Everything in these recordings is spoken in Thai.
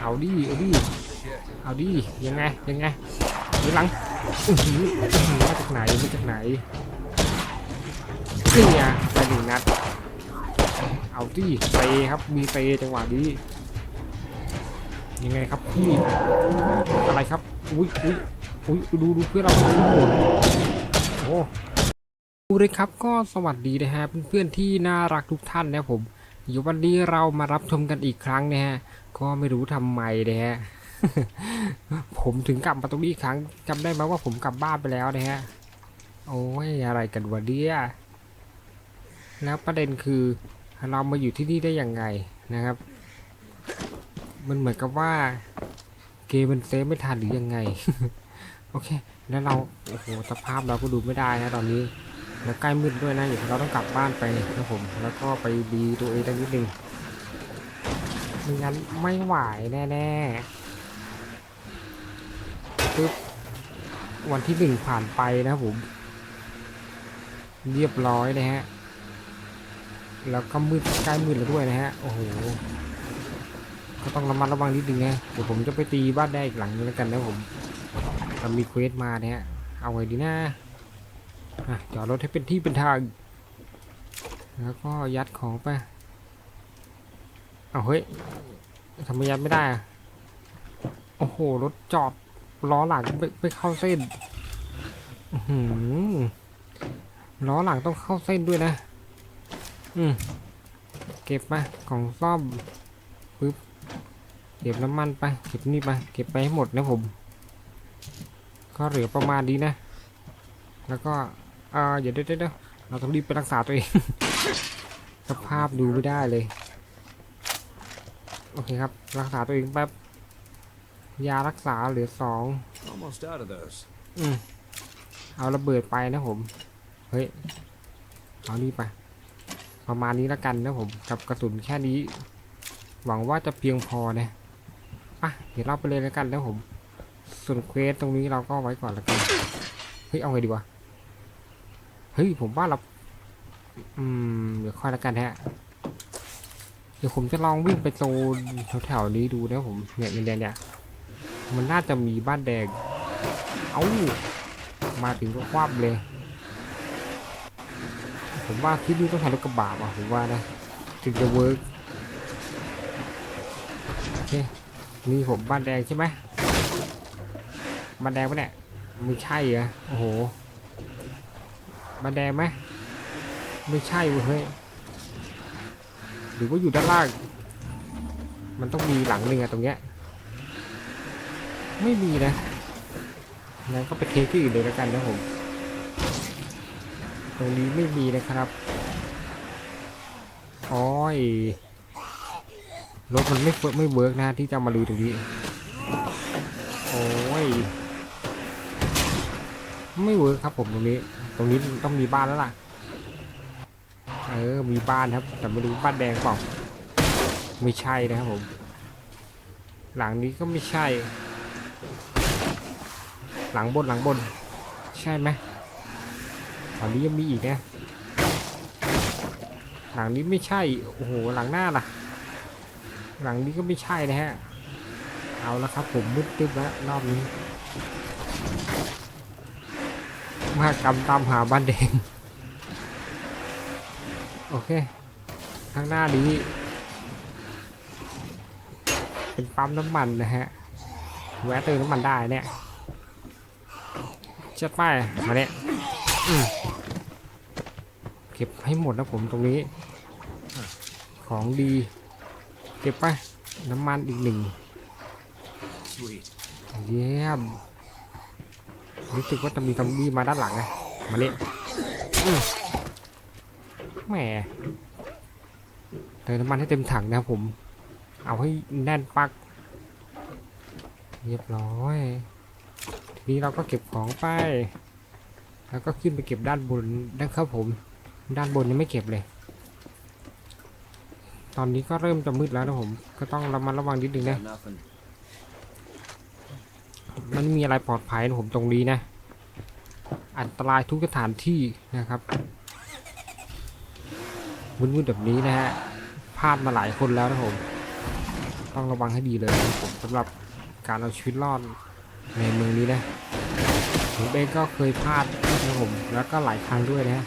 เอาดิเอาดิเอาดิยังไงยังไงยู่หลังมาจากไหนมาจากไหนนี่ไงไปหนึ่งนัดเอาดิเตะครับมีเตะจังหวะนี้ยังไงครับพี่อะไรครับอุ้ยอุ้ยอุ้ยดูดูเพื่อนเราโอ้โหโอ้ดูเลยครับก็สวัสดีนะฮะเพื่อนๆที่น่ารักทุกท่านนะผม อยู่วันนี้เรามารับชมกันอีกครั้งนะฮะ ก็ไม่รู้ทำไมนะฮะ ผมถึงกลับมาตรงนี้อีกครั้งจำได้ไหมว่าผมกลับบ้านไปแล้วนะฮะ โอ้ยอะไรกันวะเนี่ยแล้วประเด็นคือเรามาอยู่ที่นี่ได้ยังไงนะครับ มันเหมือนกับว่าเกมมันเซฟไม่ทันหรือยังไง โอเค แล้วเรา โอ้โห สภาพเราก็ดูไม่ได้นะตอนนี้ แล้วใกล้มืดด้วยนะเดี๋ยวเราต้องกลับบ้านไปนะผมแล้วก็ไปดีตัวเองได้นิดนึงไม่งั้นไม่ไหวแน่ๆปึ๊บวันที่หนึ่งผ่านไปนะผม เรียบร้อยนะฮะ แล้วก็มืดใกล้มืดแล้วด้วยนะฮะ โอ้โห ก็ต้องระมัดระวังนิดนึงนะเดี๋ยวผมจะไปตีบ้านได้อีกหลังนึงแล้วกันนะผมมีเควสมาเนี่ยเอาไงดีนะอะ จอดรถให้เป็นที่เป็นทาง แล้วก็ยัดของไป เอาเฮ้ยทำไมยัดไม่ได้อะโอ้โห รถจอดล้อหลังไม่ไม่เข้าเส้นหือล้อหลังต้องเข้าเส้นด้วยนะ อืม เก็บมาของซ่อมปึ๊บ เก็บน้ำมันไป เก็บนี่ไป เก็บไปให้หมดนะผม ก็เหลือประมาณนี้นะ แล้วก็ เอ่อเดี๋ยวเดี๋ยวเดี๋ยวเราต้องรีบไปรักษาตัวเอง สภาพดูไม่ได้เลย โอเคครับ รักษาตัวเองแป๊บ ยารักษาเหลือสอง Almost out of those. อืมเอาระเบิดไปนะผม เฮ้ย เอานี่ไป ประมาณนี้แล้วกันนะผม กับกระสุนแค่นี้ หวังว่าจะเพียงพอนะอะเดี๋ยวเราไปเลยแล้วกันนะผม ส่วนเควสตรงนี้เราก็ไว้ก่อนแล้วกัน เฮ้ย เอาไงดีวะ เฮ้ยผมว่าเรา อืม เดี๋ยวค่อยแล้วกันฮะ เดี๋ยวผมจะลองวิ่งไปโซนแถวๆนี้ดูนะผมเนี่ยเนี่ยเนี่ย มันน่าจะมีบ้านแดง เอา้า มาถึงก็คว่ำเลย ผมว่าที่นี่ต้องใช้รถกระบะว่ะผมว่านะ ถึงจะเวิร์กโอเคนี่ผมบ้านแดงใช่ไหมบ้านแดงปะเนี่ย ไม่ใช่เหรอโอ้โห บ้าแดงไหมไม่ใช่เว้ยเฮ้ยหรือว่าอยู่ด้านล่าง มันต้องมีหลังหนึ่งอะตรงเนี้ย ไม่มีนะงั้นก็ไปเทคที่อื่นเลยแล้วกันนะผม ตรงนี้ไม่มีนะครับอ้อยรถมันไม่เฟิร์ไม่เวิร์กนะที่จะมาลือตรงนี้ โอ้ย ไม่เวิร์กครับผมตรงนี้ ตรงนี้ต้องมีบ้านแล้วล่ะ เออ มีบ้านครับ แต่ไม่รู้บ้านแดงเปล่า ไม่ใช่นะครับผม หลังนี้ก็ไม่ใช่ หลังบนหลังบน ใช่ไหมตอนนี้ยังมีอีกนะ หลังนี้ไม่ใช่ โอ้โห หลังหน้าล่ะ หลังนี้ก็ไม่ใช่นะฮะ เอาละครับผมมืดตึ๊บแล้วรอบนี้ มากรรมตามหาบ้านแดง โอเค ข้างหน้านี้ เป็นปั๊มน้ำมันนะฮะ แวะเติมน้ำมันได้เนี่ยจัดไปมาเนี่ยอืมเก็บให้หมดนะผมตรงนี้ ของดี เก็บไป น้ำมันอีกหนึ่ง Sweet. เยี่ยม รู้สึกว่าจะมีซอมบี้มาด้านหลังไงมาเนี่ยแหมเติมน้ำมันให้เต็มถังนะครับผม เอาให้แน่นปัก เรียบร้อยทีนี้เราก็เก็บของไป แล้วก็ขึ้นไปเก็บด้านบนด้านครับผม ด้านบนยังไม่เก็บเลย ตอนนี้ก็เริ่มจะมืดแล้วนะผม ก็ต้องระมัดระวังนิดนึงนะ มันมีอะไรปลอดภัยนะผมตรงนี้นะ อันตรายทุกสถานที่นะครับมืดๆแบบนี้นะฮะพลาดมาหลายคนแล้วนะผม ต้องระวังให้ดีเลยนะผมสำหรับการเอาชีวิตรอดในเมืองนี้นะผมเองก็เคยพลาดนะผมแล้วก็หลายครั้งด้วยนะฮะ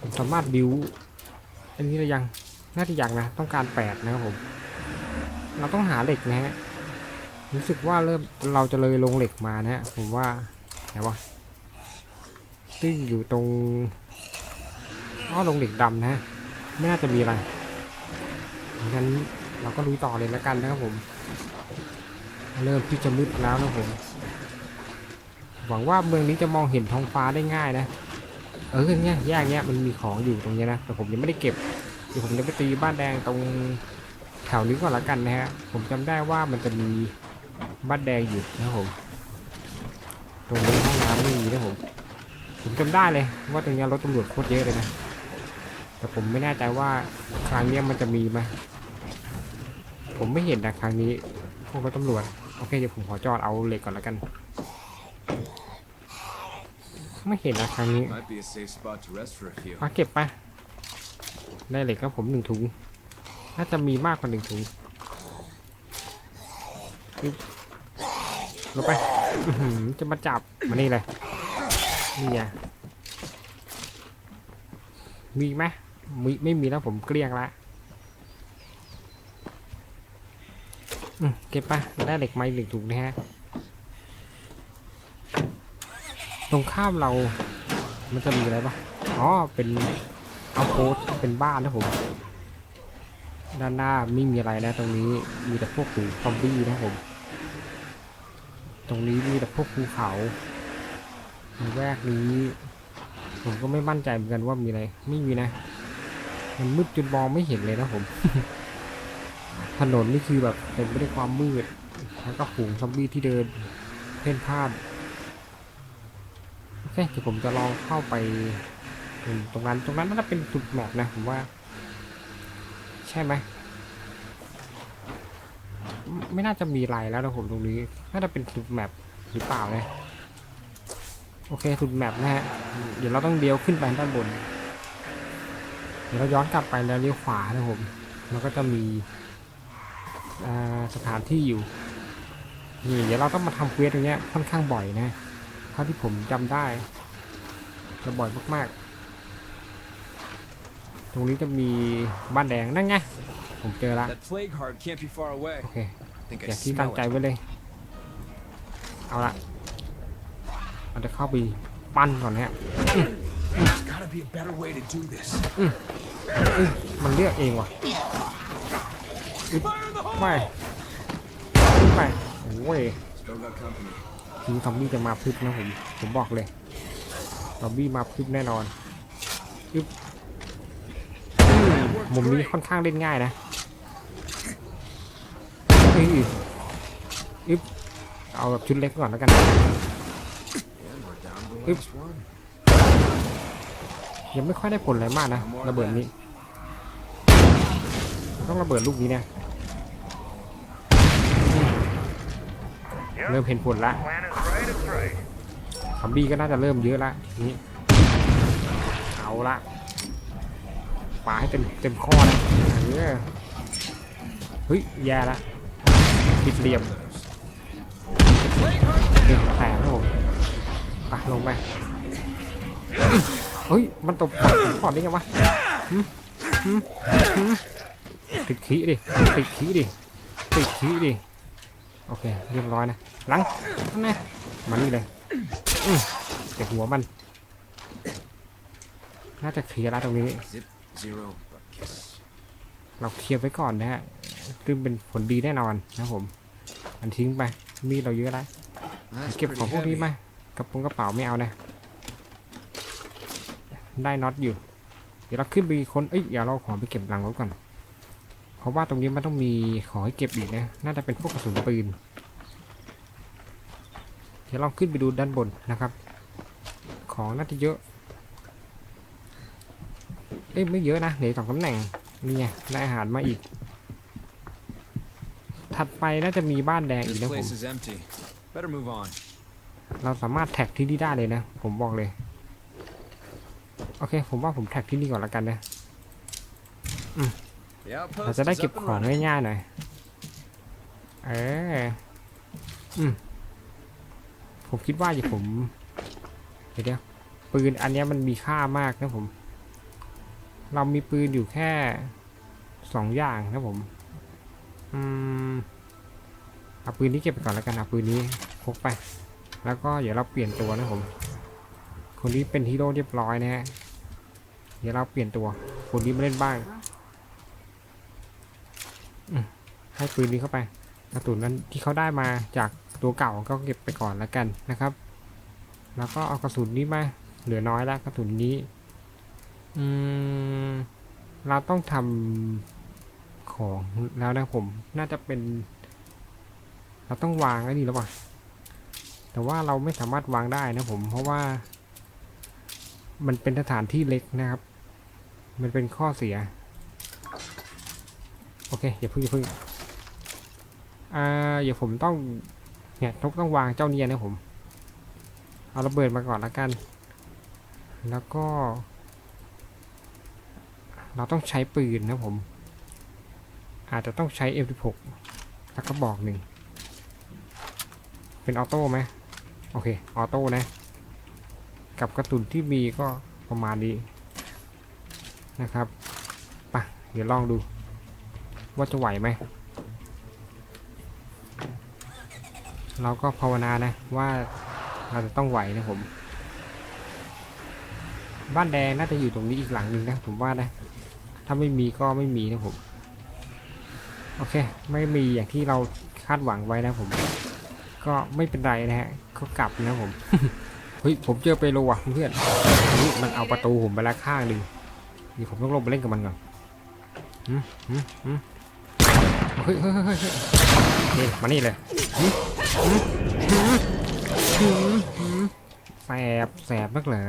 ผมสามารถบิวอันนี้หรือยังน่าจะยังนะต้องการแปดนะครับผม เราต้องหาเหล็กนะฮะ รู้สึกว่าเริ่มเราจะเลยลงเหล็กมานะฮะผมว่าไหนวะซึ่งอยู่ตรงอ้อลงเหล็กดำนะฮะไม่น่าจะมีอะไรงั้นเราก็ลุยต่อเลยแล้วกันนะครับผม เริ่มที่จะมืดแล้วนะผมหวังว่าเมืองนี้จะมองเห็นท้องฟ้าได้ง่ายนะ เออเนี่ยแยกเนี้ยมันมีของอยู่ตรงเนี้ยนะ แต่ผมยังไม่ได้เก็บเดี๋ยวผมจะไปตีบ้านแดงตรงแถวนี้ก่อนละกันนะฮะ ผมจำได้ว่ามันจะมี บ้านแดงอยู่นะครับผมตรงนี้ห้องน้ำไม่มีนะผมผมจำได้เลยว่าตรงเนี้ยรถตำรวจโคตรเยอะเลยนะ แต่ผมไม่แน่ใจว่าครั้งเนี้ยมันจะมีไหมผมไม่เห็นนะครั้งนี้พวกรถตำรวจโอเคเดี๋ยวผมขอจอดเอาเหล็กก่อนละกัน ไม่เห็นนะครั้งนี้ Might be a safe spot to rest for a few. มาเก็บไปได้เหล็กครับผมหนึ่งถุงน่าจะมีมากกว่าหนึ่งถุงปึ๊บ ลงไปจะมาจับมานี่เลยนี่ไงมีไหมมีไม่มีแล้วผมเกลี้ยงละอืมเก็บไปได้เหล็กไม้หนึ่งถุงนะฮะ ตรงข้ามเรา มันจะมีอะไรปะอ๋อ เป็นเอาโพสเป็นบ้านนะผม ด้านหน้าไม่มีอะไรนะตรงนี้ มีแต่พวกฝูงซอมบี้นะผม ตรงนี้มีแต่พวกภูเขาแวกนี้ ผมก็ไม่มั่นใจเหมือนกันว่ามีอะไร ไม่มีนะ มันมืดจนมองไม่เห็นเลยนะผม ถนนนี่คือแบบเต็มไปด้วยความมืด แล้วก็ฝูงซอมบี้ที่เดินเพ่นพ่านโอเคเดี๋ยวผมจะลองเข้าไป ตรงนั้น ตรงนั้นน่าจะเป็นจุดแมปนะผมว่า ใช่ไหม ไม่น่าจะมีไรแล้วนะผมตรงนี้ น่าจะเป็นจุดแมปหรือเปล่าเนะโอเคจุดแมปนะฮะ เดี๋ยวเราต้องเลี้ยวขึ้นไปด้านบน เดี๋ยวเราย้อนกลับไปแล้วเลี้ยวขวานะผมแล้วก็จะมีสถานที่อยู่นี่เดี๋ยวเราต้องมาทำเควสตรงเนี้ยค่อนข้างบ่อยนะเท่าที่ผมจำได้จะบ่อยมากๆ ตรงนี้จะมีบ้านแดงนั่นไง ผมเจอละ That plague heart can't be far away. โอเค I think อ I ย่างที่ตั้ง smell ใจ it. ไว้เลย เอาละเราจะเข้าไปปั้นก่อนนะฮะ There's gotta be a better way to do this. มันเลือกเองว่ะ Fire in the hole! ไม่ขึ้นไปโอ้ย Still got company. ทีนี้ซอมบี้จะมาพึบนะผม ผมบอกเลยซอมบี้มาพึบแน่นอนอึ๊บอื มมุมนี้ค่อนข้างเล่นง่ายนะอึ๊บอึ๊บเอาแบบชุดเล็กก่อนแล้วกัน And we're down to the Oop. last one. ยังไม่ค่อยได้ผลอะไรมากนะระเบิดนี้ ต้องระเบิดลูกนี้นะอืมเริ่มเห็นผลละ Plan is right, it's right. ซอมบี้ก็น่าจะเริ่มเยอะละทีนี้เอาละ ปาให้เต็มเต็มข้อนะเออเฮ้ยแย่ละปิดเหลี่ยม Those. เด็กแตกครับผมไปลงไปเฮ้ย มันตบก่อนได้ไงวะติดขี้ดิ ติดขี้ดิ ติดขี้ดิ โอเค เรียบร้อยนะ หลังนั่มานี่เลยเจ็บหัวมัน น่าจะเคลียร์แล้วตรงนี้ zero, buckets. เราเคลียร์ไว้ก่อนนะฮะซึ่งเป็นผลดีแน่นอนนะครับผม อันทิ้งไป มีดเราเยอะแล้ว That's เก็บ pretty ของพวกนี้ heavy. มากระโปรงกระเป๋าไม่เอานะ ได้น็อตอยู่ เดี๋ยวเราขึ้นไปคน เอ้ย เดี๋ยวเราขอไปเก็บหลังรถก่อน เพราะว่าตรงนี้มันต้องมีของให้เก็บอีกนะ น่าจะเป็นพวกกระสุนปืน เดี๋ยวเราขึ้นไปดูด้านบนนะครับ ของน่าจะเยอะ เอ้ยไม่เยอะนะเหลือสองตำแหน่งนี่ไงได้อาหารมาอีก ถัดไปน่าจะมีบ้านแดงอีก This นะผม place is empty. Better move on. เราสามารถแท็กที่นี่ได้เลยนะ ผมบอกเลย โอเค ผมว่าผมแท็กที่นี่ก่อนละกันนะอืม The เรา outpost จะได้ is เก็บ up and ของ running. ง่ายๆหน่อย เอออืมผมคิดว่าอย่าผม เดี๋ยวเดี๋ยวปืนอันเนี้ยมันมีค่ามากนะผม เรามีปืนอยู่แค่สองอย่างนะผมอืมเอาปืนนี้เก็บไปก่อนแล้วกันเอาปืนนี้พกไป แล้วก็เดี๋ยวเราเปลี่ยนตัวนะผม คนนี้เป็นฮีโร่เรียบร้อยนะฮะเดี๋ยวเราเปลี่ยนตัว คนนี้มาเล่นบ้างให้ปืนนี้เข้าไปกระสุนนั้นที่เขาได้มาจากตัวเก่าก็เก็บไปก่อนแล้วกันนะครับ แล้วก็เอากระสุนนี้มาเหลือน้อยแล้วกระสุนนี้ อืม เราต้องทำของแล้วนะผม น่าจะเป็น เราต้องวางไอ้นี่แล้วป่ะ แต่ว่าเราไม่สามารถวางได้นะผม เพราะว่า มันเป็นสถานที่เล็กนะครับ มันเป็นข้อเสีย โอเค อย่าเพึ่งอย่าเพึ่งอ่าเดี๋ยวผมต้อง เนี่ยต้องต้องวางเจ้าเนียนะผม เอาระเบิดมาก่อนละกัน แล้วก็ เราต้องใช้ปืนนะผม อาจจะต้องใช้ M16 แล้วก็บอกหนึ่ง เป็นออโต้ไหมโอเค ออโต้นะ กับกระตุนที่มีก็ประมาณนี้นะครับไปะเดี๋ยวลองดู ว่าจะไหวไหม เราก็ภาวนานะว่าเราจะต้องไหวนะผม บ้านแดงน่าจะอยู่ตรงนี้อีกหลังหนึ่งนะผมว่านะถ้าไม่มีก็ไม่มีนะผม โอเค ไม่มีอย่างที่เราคาดหวังไว้นะผม ก็ไม่เป็นไรนะฮะก็กลับนะผม เฮ้ย ผมเจอเปโลว่ะเพื่อนนี่มันเอาประตูผมไปล้วข้างหนึ่งเดี๋ยวผมต้องลงไปเล่นกับมันก่อนหืมหืมหืมเฮ้ยเฮ้ยเฮ้ยเฮ้ยเฮ้ยนี่มานี่เลยแสบแสบนักเหรอ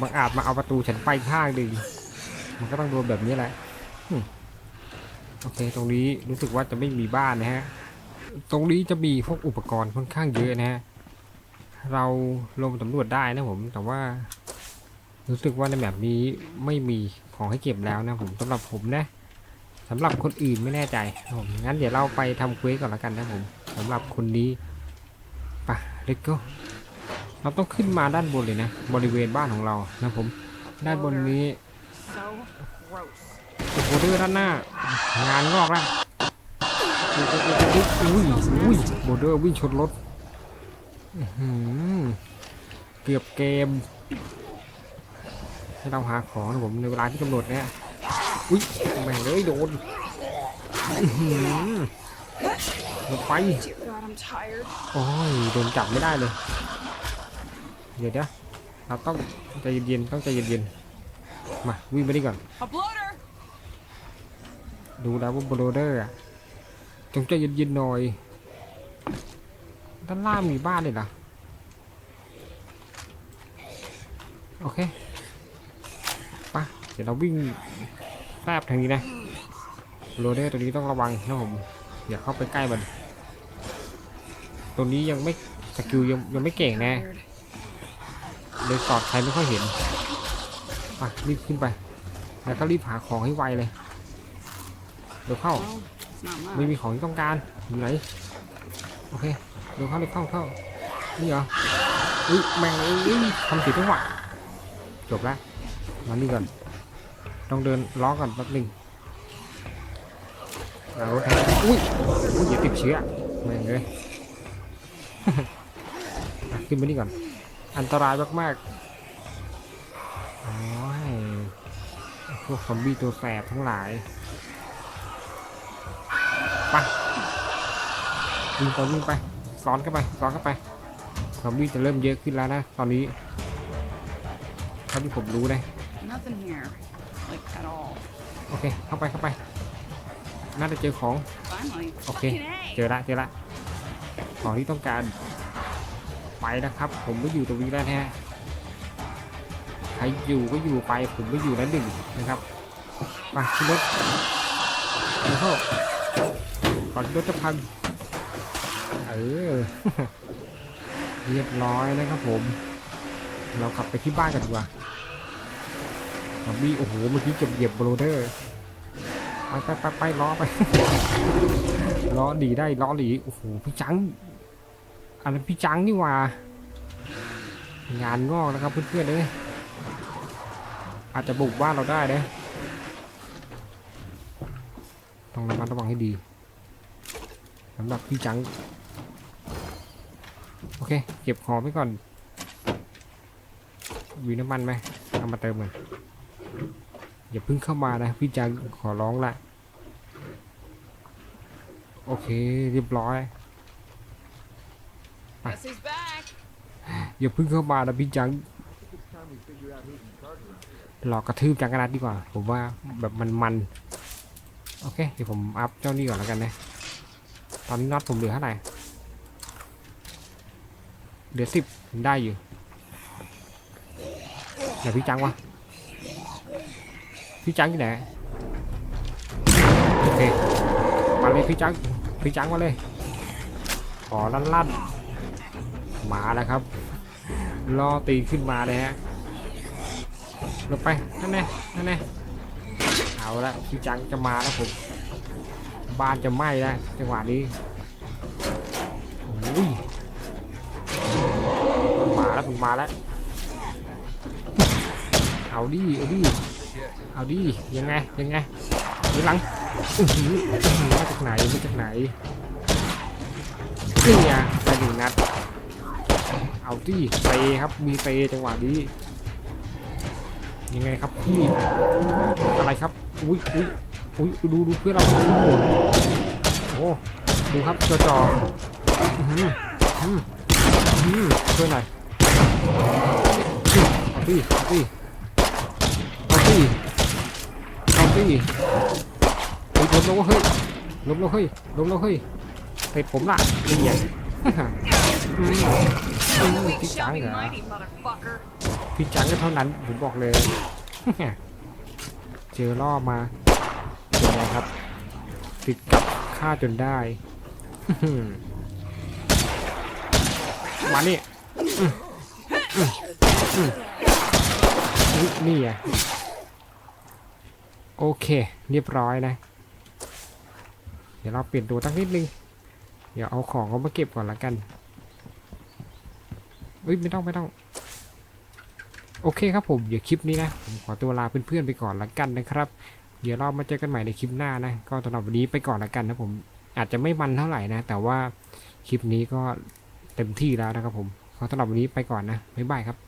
มบังอาจมาเอาประตูฉันไปข้างหนึ่งมันก็ต้องโดนแบบนี้แหละโอเค ตรงนี้รู้สึกว่าจะไม่มีบ้านนะฮะ ตรงนี้จะมีพวกอุปกรณ์ค่อนข้างเยอะนะฮะ เราลงสำรวจได้นะผม แต่ว่า รู้สึกว่าในแบบนี้ไม่มีของให้เก็บแล้วนะผมสำหรับผมนะสำหรับคนอื่นไม่แน่ใจผมงั้นเดี๋ยวเราไปทำเควสก่อนละกันนะผมสำหรับคนนี้ไปเล็กก็ เราต้องขึ้นมาด้านบนเลยนะ บริเวณบ้านของเรานะผม ด้านบนนี้โอ้โหเดือด้านหน้า งานงอกแล้วอุ้ยอุ้ยโบเดอร์วิ่งชนรถเกือบเกม ให้เราหาของนะผมในเวลาที่กำหนดเนี่ยอุ้ยแม่งเลยโดนหลงไป โอ้ยโดนจับไม่ได้เลย เดี๋ยวเดี๋ยวเราต้องใจเย็นๆต้องใจเย็นๆมาวิ่งไปนี่ก่อน A bloater! ดูแล้วว่าโบโรเดอร์อะจงใจเย็นๆหน่อยด้านล่างมีบ้านเลยเหรอโอเคไปะเดี๋ยวเราวิ่งแทบทางนี้นะโรเดอร์ตัวนี้ต้องระวังนะผมอย่าเข้าไปใกล้มันตัวนี้ยังไม่สกิลยังยังไม่เก่งนะ Tired. เลยสอดใครไม่ค่อยเห็นไปรีบขึ้นไป แล้วก็รีบหาของให้ไวเลยเดี๋ยวเข้า Well, it's not ไม่ much. มีของที่ต้องการอยู่ไหนโอเคเดี๋ยวเข้าเดี๋ยวเข้าเข้านี่เหรออุ้ยแม่งเอ้ยทำผิดจังหวะจบแล้วมานี่ก่อนต้องเดินล้อก่อนแป๊บหนึงเอารถให้อุ้ยอุ้ยอย่าติดเชื้อแม่งเลยอะขึ้นมานี่ก่อน อันตรายมากๆโอ้ยพวกซอมบี้ตัวแสบทั้งหลายไปวิ่งไปวิ่งไปซ้อนเข้าไปซ้อนเข้าไปซอมบี้จะเริ่มเยอะขึ้นแล้วนะ ตอนนี้เท่าที่ผมรู้นะ Nothing here. Like, at all. โอเค เข้าไปเข้าไป น่าจะเจอของ Finally. Okay. Fucking A. เจอละเจอละของที่ต้องการ ไปนะครับ ผมไม่อยู่ตรงนี้แล้วฮะใครอยู่ก็อยู่ไป ผมไม่อยู่แล้วหนึ่งนะครับไปขึ้นรถเดี๋ยวเข้าก่อนรถจะพังเออเรียบร้อยนะครับผม เราขับไปที่บ้านกันดีกว่าซอมบี้โอ้โหเมื่อกี้เก็บเหยียบโบลเดอร์ไปไปไปไปล้อไปล้อหลีได้ล้อหลีโอ้โหพี่จัง อันนั้นพี่จังนี่ว่างานงอกนะครับเพื่อนๆเลยอาจจะบุกบ้านเราได้นะต้องระมัดระวังให้ดีสำหรับพี่จัง โอเค เก็บของไว้ก่อนมีน้ำมันไหมเอามาเติมกันอย่าเพิ่งเข้ามานะพี่จังขอร้องละโอเค เรียบร้อย อย่าเพิ่งเข้ามานะพี่จังหลอกกระทืบจังกระนัดดีกว่า ผมว่าแบบมันมันๆโอเค เดี๋ยวผมอัพเจ้านี่ก่อนแล้วกันนะ ตอนนี้น็อตผมเหลือเท่าไหร่เหลือสิบได้อยู่เดี๋ยวพี่จังวะพี่จังอยู่ไหนโอเคมาเลยพี่จังพี่จังมาเลยขอลั่นลั่นๆ มาแล้วครับล่อตีขึ้นมาเลยฮะลงไปนั่นแน่นั่นแน่เอาละพี่จังจะมาแล้วผมบ้านจะไหม้แล้วจังหวะนี้โอ้ยมาแล้วผมมาแล้วเอาดิเอาดิเอาดิยังไงยังไงยู่หลังมาจากไหนมาจากไหนนี่ไงไปหนึ่งนัด เอาที่เตะครับมีเตะจังหวะนี้ยังไงครับพี่อะไรครับอุ้ยอุ้ยอุ้ยดูดูเพื่อนเราโอ้ดูครับจอจออื้อหืออื้อหือช่วยหน่อยเอาที่เอาที่เอาที่เอาที่ล้มล้วเฮ้ยล้มล้วเฮ้ยล้มล้วเฮ้ยเตะผมละนี่ไงอืมอืม พี่จังเหรอพี่จังก็เท่านั้นผมบอกเลย เจอล่อมาเป็นไงครับ ติดกับฆ่าจนได้มานี่อื้ออืออือนี่อะโอเค เรียบร้อยนะ เดี๋ยวเราเปลี่ยนตัวตั้งนิดนึง เดี๋ยวเอาของเขามาเก็บก่อนละกัน เอ้ยไม่ต้องไม่ต้อง โอเคครับผมเดี๋ยวคลิปนี้นะ ผมขอตัวลาเพื่อนๆไปก่อนละกันนะครับ เดี๋ยวเรามาเจอกันใหม่ในคลิปหน้านะ ก็สำหรับวันนี้ไปก่อนละกันนะผมอาจจะไม่มันเท่าไหร่นะ แต่ว่าคลิปนี้ก็เต็มที่แล้วนะครับผมขอสำหรับวันนี้ไปก่อนนะบ๊ายบายครับ